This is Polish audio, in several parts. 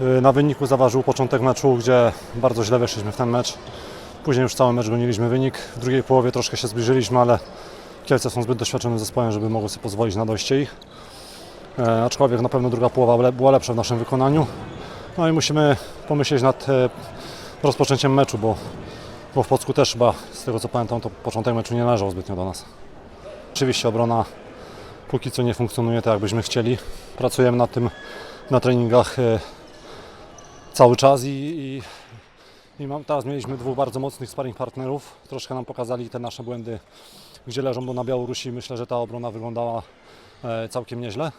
Y, Na wyniku zaważył początek meczu, gdzie bardzo źle weszliśmy w ten mecz. Później już cały mecz goniliśmy wynik. W drugiej połowie troszkę się zbliżyliśmy, ale Kielce są zbyt doświadczonym zespołem, żeby mogły sobie pozwolić na dojście ich. E, aczkolwiek na pewno druga połowa była lepsza w naszym wykonaniu. No i musimy pomyśleć nad e, rozpoczęciem meczu, bo, bo w Płocku też chyba, z tego co pamiętam, to początek meczu nie należał zbytnio do nas. Oczywiście obrona póki co nie funkcjonuje tak, jakbyśmy chcieli. Pracujemy nad tym na treningach e, cały czas i, i, i mam, teraz mieliśmy dwóch bardzo mocnych sparring partnerów. Troszkę nam pokazali te nasze błędy, gdzie leżą, bo na Białorusi myślę, że ta obrona wyglądała e, całkiem nieźle.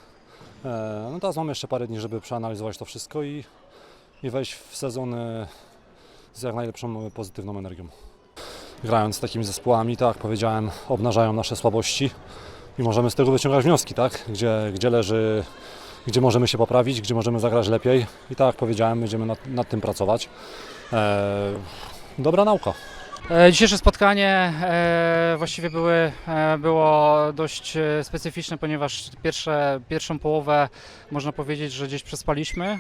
E, no teraz mamy jeszcze parę dni, żeby przeanalizować to wszystko i, i wejść w sezon e, z jak najlepszą e, pozytywną energią. Grając z takimi zespołami, tak jak powiedziałem, obnażają nasze słabości i możemy z tego wyciągać wnioski, tak? Gdzie, gdzie leży, gdzie możemy się poprawić, gdzie możemy zagrać lepiej i tak jak powiedziałem, będziemy nad, nad tym pracować. E, dobra nauka. E, Dzisiejsze spotkanie e, właściwie były, e, było dość specyficzne, ponieważ pierwsze, pierwszą połowę można powiedzieć, że gdzieś przespaliśmy.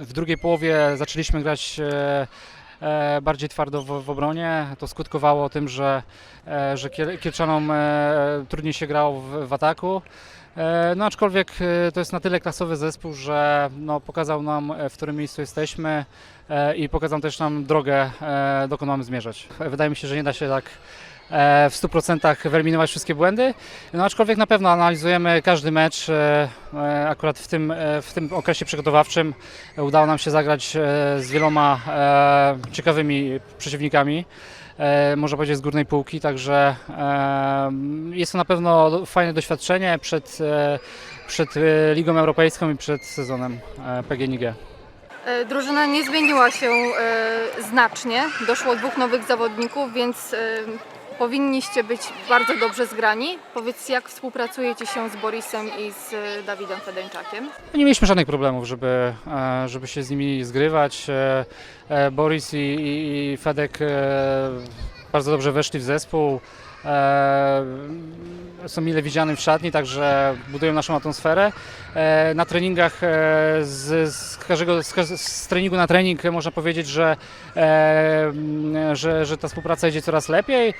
W drugiej połowie zaczęliśmy grać bardziej twardo w, w obronie. To skutkowało tym, że, e, że Kiel- Kielczanom e, trudniej się grało w, w ataku. E, No aczkolwiek e, to jest na tyle klasowy zespół, że no, pokazał nam, e, w którym miejscu jesteśmy e, i pokazał też nam drogę, e, dokąd mamy zmierzać. Wydaje mi się, że nie da się tak e, w 100% wyeliminować wszystkie błędy, no aczkolwiek na pewno analizujemy każdy mecz. e, e, Akurat w tym, e, w tym okresie przygotowawczym udało nam się zagrać e, z wieloma e, ciekawymi przeciwnikami. e, Można powiedzieć z górnej półki, także e, jest to na pewno fajne doświadczenie przed, e, przed e, Ligą Europejską i przed sezonem e, PGNiG. E, Drużyna nie zmieniła się e, znacznie. Doszło dwóch nowych zawodników, więc e, powinniście być bardzo dobrze zgrani. Powiedz, jak współpracujecie się z Borisem i z e, Dawidem Fedeńczakiem? Nie mieliśmy żadnych problemów, żeby, e, żeby się z nimi zgrywać. E, Boris i, i, Fedek bardzo dobrze weszli w zespół. E, Są mile widziani w szatni, także budują naszą atmosferę. E, Na treningach e, z, z, każdego, z, z treningu na trening można powiedzieć, że, że, że ta współpraca idzie coraz lepiej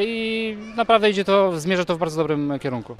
i naprawdę idzie to, zmierza to w bardzo dobrym kierunku.